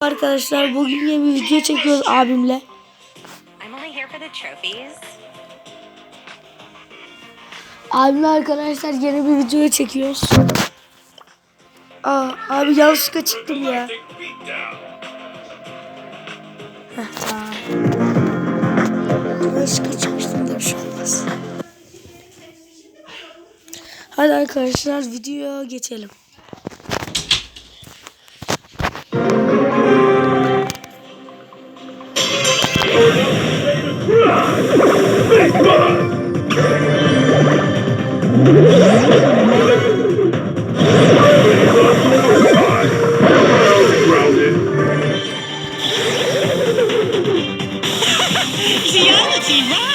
Arkadaşlar bugün yeni bir video çekiyoruz abimle. Abimle arkadaşlar yeni bir video çekiyoruz. Aa, abi yanlışlıkla çıktım ya. Heh, tamam. Yanlışlıkla çıkmıştım da bir şey olmaz. Hadi arkadaşlar videoya geçelim. Mikey Rock!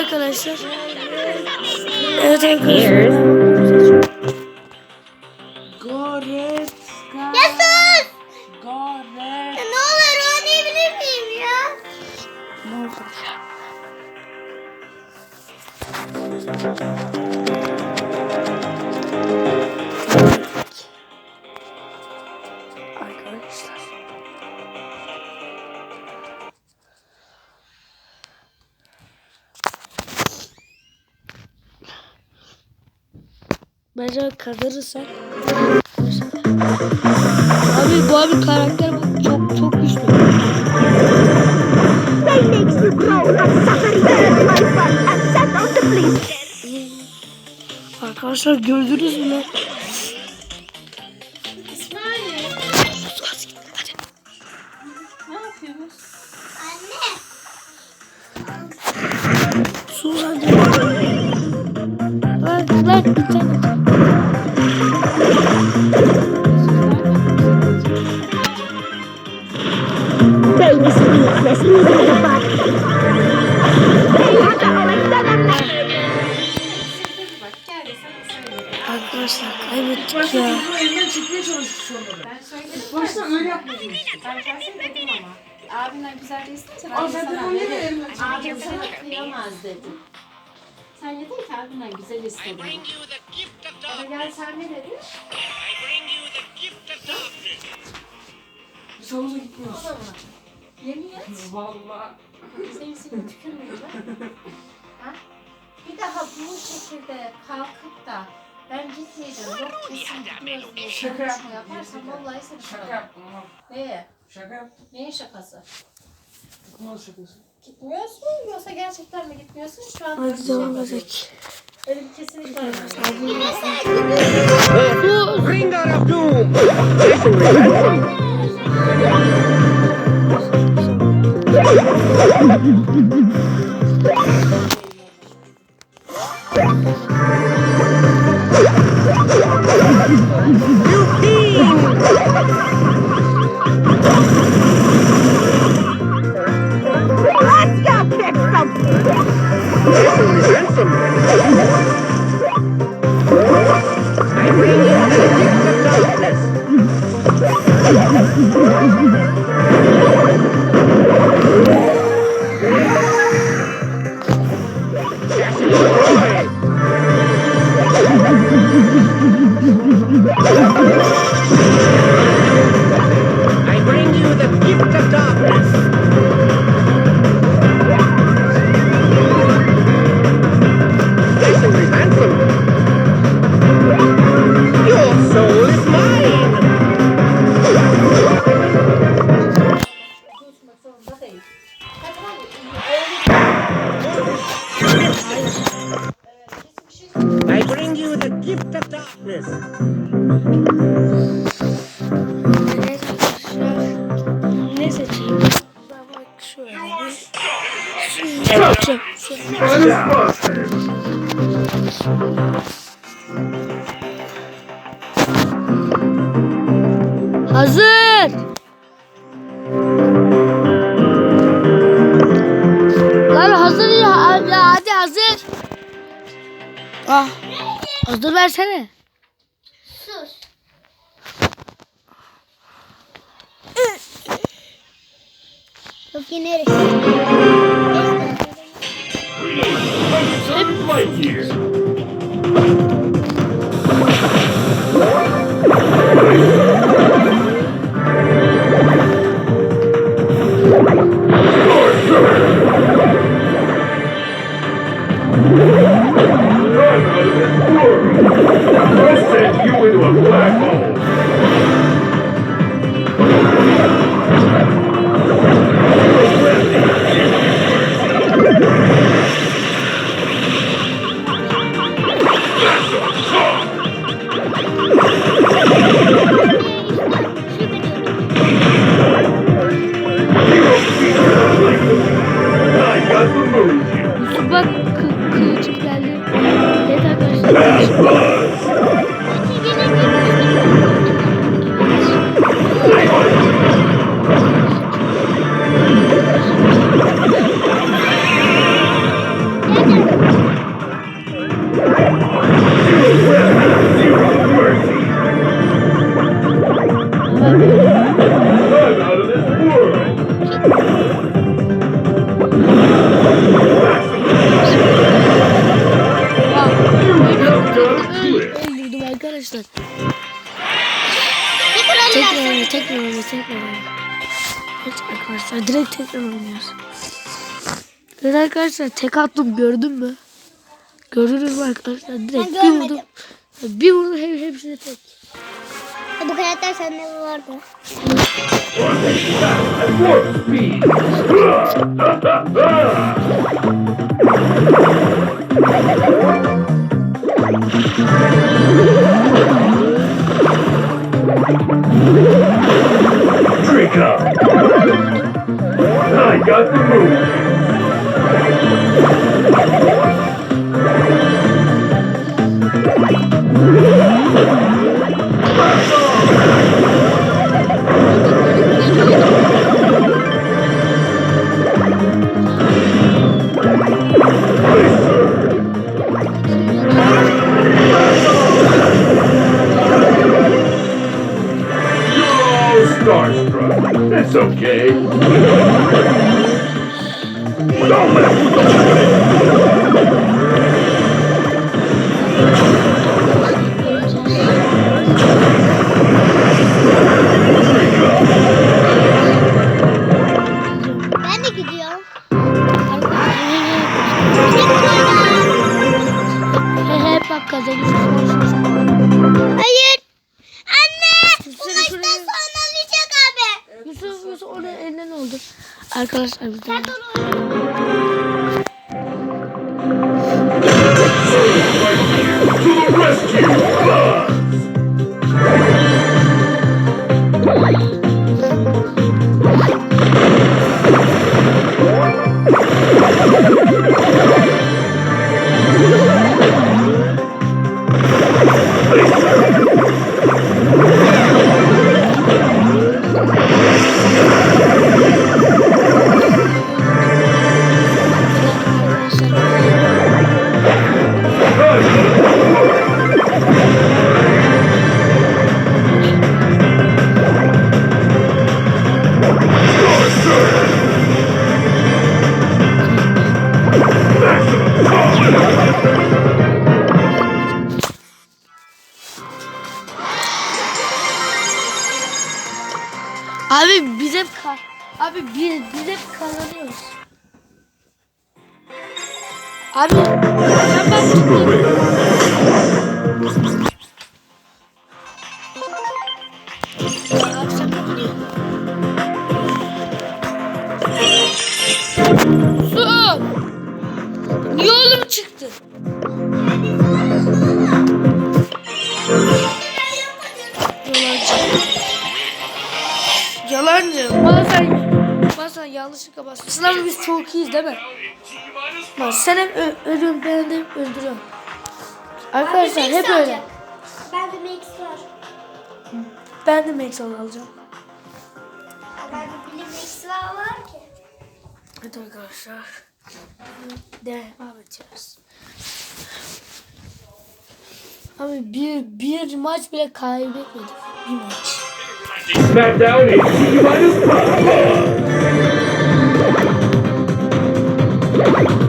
Arkadaşlar. Evet arkadaşlar. Ya sus! Ya ne olur oynayabilir miyim ya? Arkadaşlar. Bence kazanırsak. Abi bu abi karakter bak çok çok güçlü. Makes you grow and suffer very Lan lan bir tane. Baby's weakness needed the butt. They have to always seven Arkadaşlar kaybettik ya. Baştan öyle yapmadın. Ben dedim ama. Abimden güzel değilsin sen abim sana. Abim sana kıyamaz dedi. Sen dedin ki abimden güzel istedim. Ama gel sen ne dedin? Biz havuza gitmiyoruz. Yemin et. Vallahi. Senin seni tükürmeyeceğim. Ha? Bir daha bu şekilde kalkıp da ben gitmeyeceğim. Yok kesin gitmiyoruz diye Şaka yaptım. yaparsan vallahi seni Şaka şaka yaptım. Neye? Şaka yaptım. Neyin şakası? Nasıl şakası? Gitmiyorsun yoksa gerçekten mi gitmiyorsun? Şu an Hadi devam edelim. Öyle bir kesinlikle olmaz. Bringer of Doom! Let's Listen. You the gift of darkness. Buzz Lightyear. I sent you into a black hole! Bak kı kılıcım geldi. Evet arkadaşlar. Arkadaşlar tek attım gördün mü? Gördünüz mü arkadaşlar? Direkt Ben bir görmedim. vurdum. Bir vurdum hep, hepsine tek. Bu karakter sende vardı. Trick up. I got the move. Starstruck. That's okay. Don't mess with the Abi biz hep ka Abi biz, biz hep kazanıyoruz. Abi sen ben bazen yanlışlıkla basmışsın ama biz çok iyiyiz değil mi? Bak sen hep ölüyorsun ben de hep öldürüyorum. Arkadaşlar hep öyle. Ben de Max var. Ben de Max alacağım. Ben de bilim Max var, ki. Evet arkadaşlar. Devam edeceğiz. Abi bir, bir maç bile kaybetmedik. Bir maç. SmackDown minus you.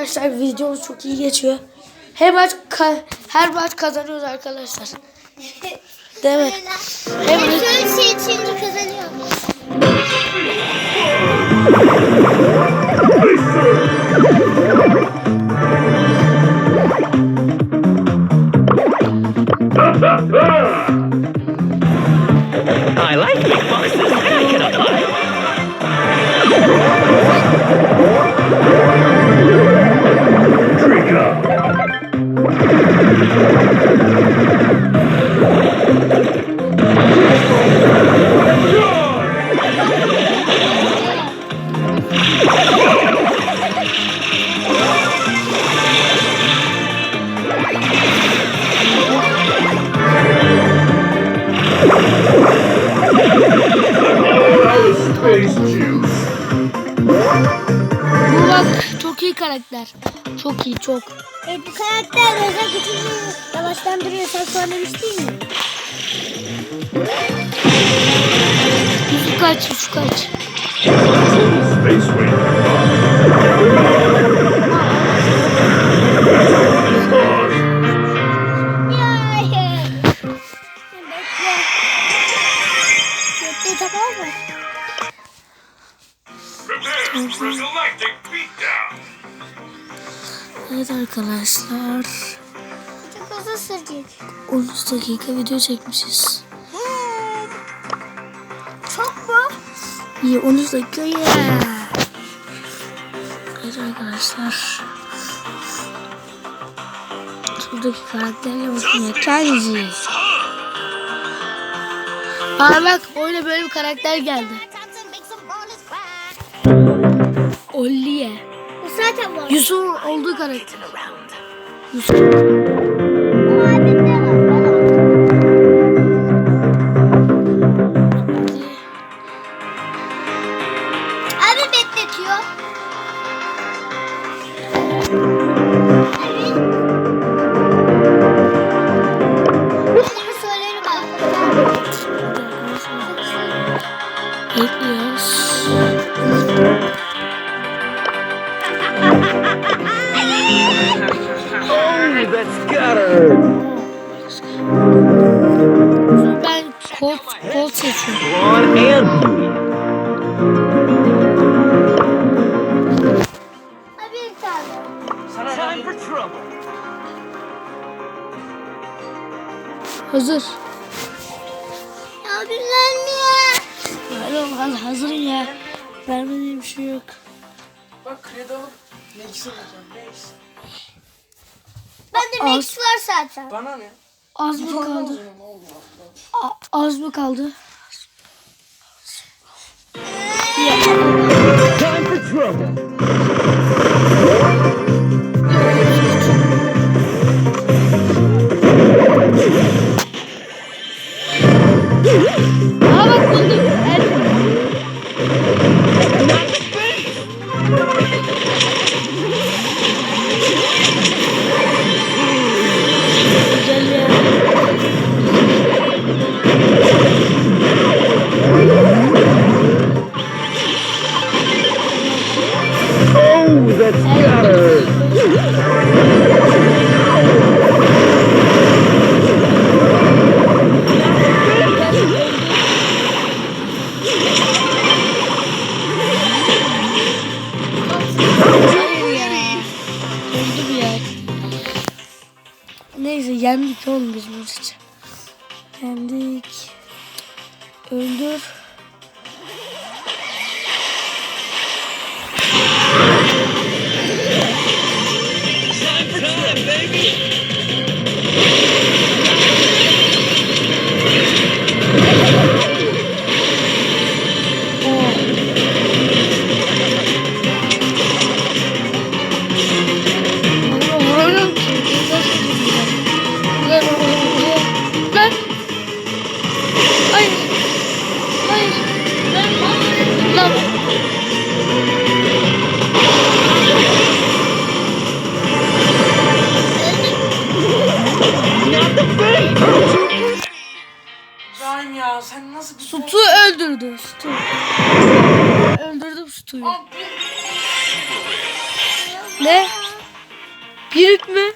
Arkadaşlar videomuz çok iyi geçiyor. Her maç ka- her maç kazanıyoruz arkadaşlar. Değil mi? Hem şöyle şey içince kazanıyorum. I like big boxes, and I can apply. All out of space juice. Bu bak çok iyi karakter. Çok iyi çok. E, bu karakter özel gücünü yavaşlandırıyor. Sen söylemiştin mi? Yüzü kaç, yüzü kaç. Evet arkadaşlar. Çok hızlı sürecek. 13 dakika video çekmişiz. Çok mu? İyi 13 dakika ya. Evet arkadaşlar. Şuradaki karakterle bakın Kenji. Aa bak oyuna böyle bir karakter geldi. Olliye. Zaten var. Yusuf'un olduğu karakter. Yusuf. Time for trouble. Son biz maçı. Yendik. Öldür. suyu. Ne? Pirik mi?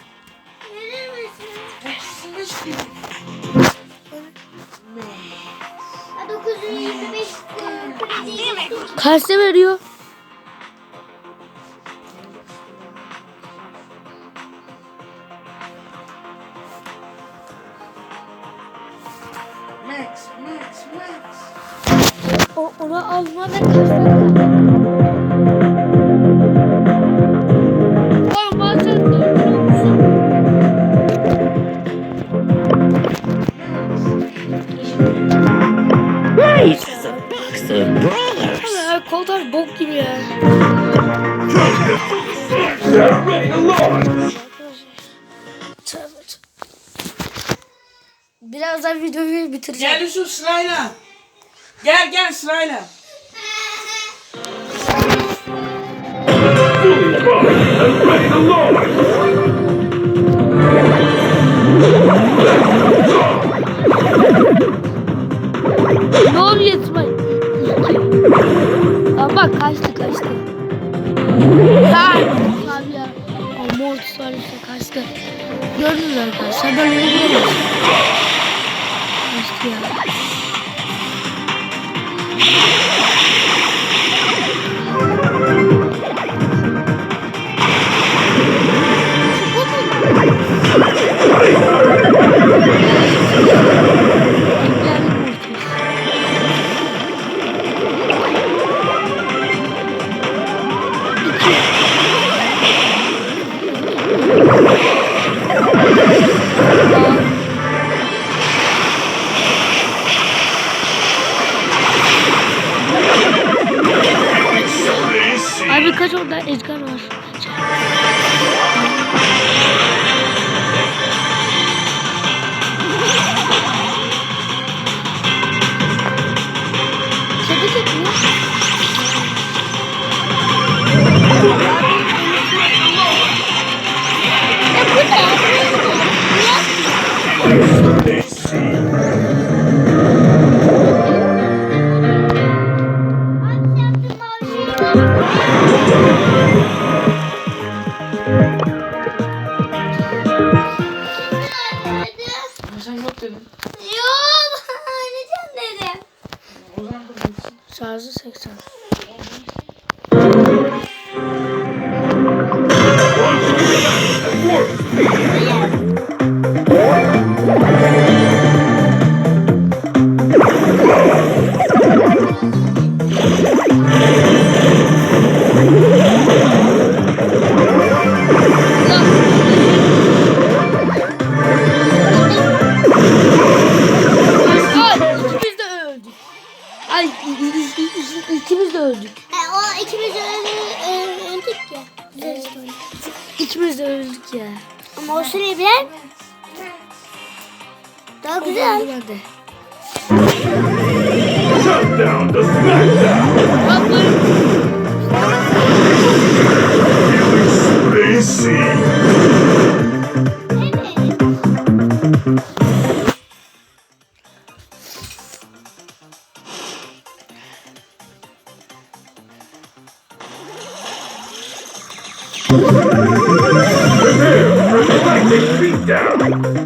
Kaç veriyor? yapıştıracak. Gel Yusuf sırayla. Gel gel sırayla. Ne oluyor İsmail? Aa, bak kaçtı kaçtı. Ha! Abi ya. Ama orta sarışta şey kaçtı. Gördünüz arkadaşlar ben onu görmedim başlıyor. Thank you. Kaç orada Edgar Prepare for the lightning beatdown.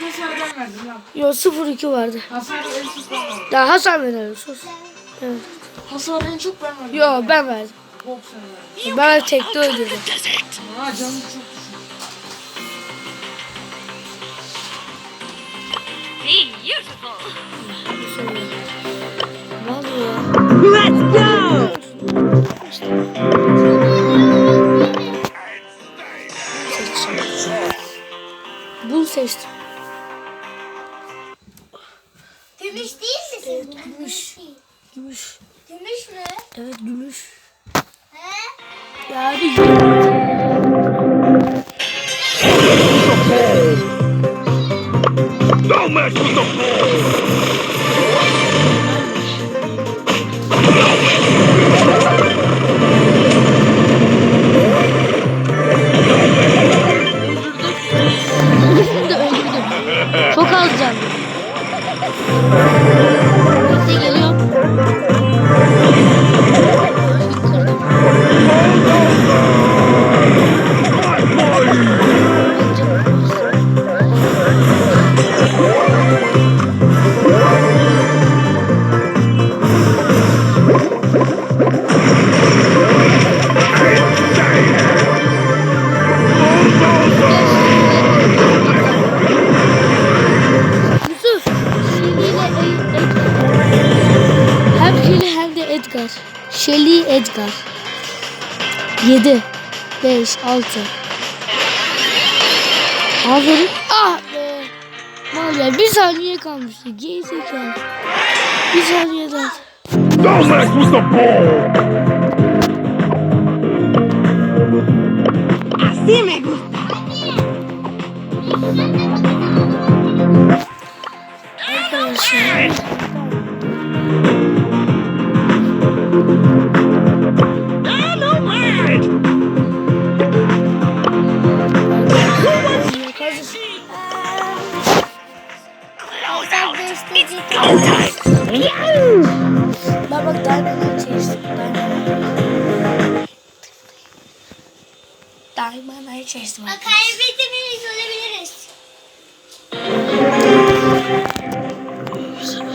Ben verdim lan. Yo 0-2 vardı. Hasarı en çok ben verdim. Daha Hasan sus. Evet. Hasarı en çok ben verdim. Yo ben verdim. Bok sen verdin. Ben tekte öldürdüm. Ha canım çok düşük. Beautiful. Ne oluyor ya? Let's go! Bunu seçtim. Gümüş. Gümüş mü? Evet gümüş. He? Yani Don't mess with the öldürdüm. Çok az canlı. Edgar. Shelly Edgar. 7 5 6 Aferin. Ah be. Var ya bir saniye kalmıştı. Gerizekalı. Bir saniyeden. Don't mess with the ball. Así me gusta. Arkadaşlar. I'm a word. Sen değiştirecek. Ben bak Diamond'ı çeştim. Diamond'ı çeştim. Bak kaybettiğimizi görebiliriz. Olsun.